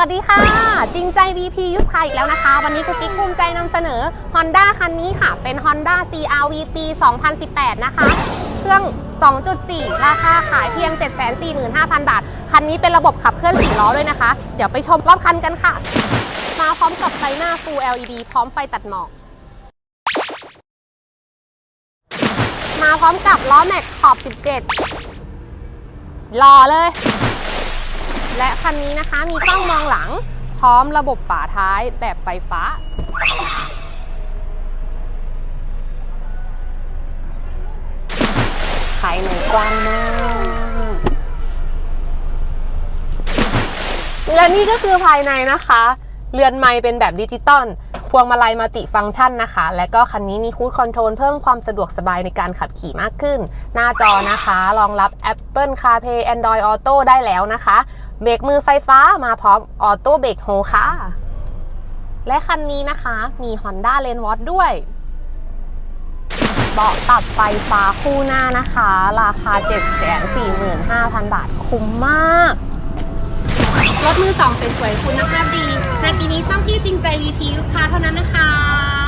วัสดีค่ะ จริงใจ VP ยุทธคาอีกแล้วนะคะ วันนี้กุ๊กกิ๊กภูมิใจนำเสนอ Honda คันนี้ค่ะ เป็น Honda CRV ปี 2018 นะคะ เครื่อง 2.4 ราคาขายเพียง 745,000 บาท คันนี้เป็นระบบขับเคลื่อน4ล้อด้วยนะคะ เดี๋ยวไปชมรอบคันกันค่ะ มาพร้อมกับไฟหน้า Full LED พร้อมไฟตัดหมอก มาพร้อมกับล้อแม็กขอบ 17 หล่อเลย และคันนี้นะคะมีกล้องมองหลัง พร้อมระบบฝาท้ายแบบไฟฟ้า ภายในกว้างมาก และนี่ก็คือภายในนะคะ เรือนไม้เป็นแบบดิจิตอล พวงมาลัยมัลติฟังก์ชันนะคะ และก็คันนี้มีคูดคอนโทรลเพิ่มความสะดวกสบายในการขับขี่มากขึ้น หน้าจอนะคะรองรับ Apple CarPlay Android Auto ได้แล้วนะคะ เบรกมือไฟฟ้ามาพร้อมออโต้เบรกโฮค่ะ และคันนี้นะคะมี Honda l a n e w a t ด้วยเบาะปรับไฟฟ้าคู่หน้านะคะ ราคา 745,000 บาท คุ้มมาก รถมือสองสวยๆคุณภาพดีนาทีนี้ต้องที่จริงใจ VP ลูกค้าเท่านั้นนะคะ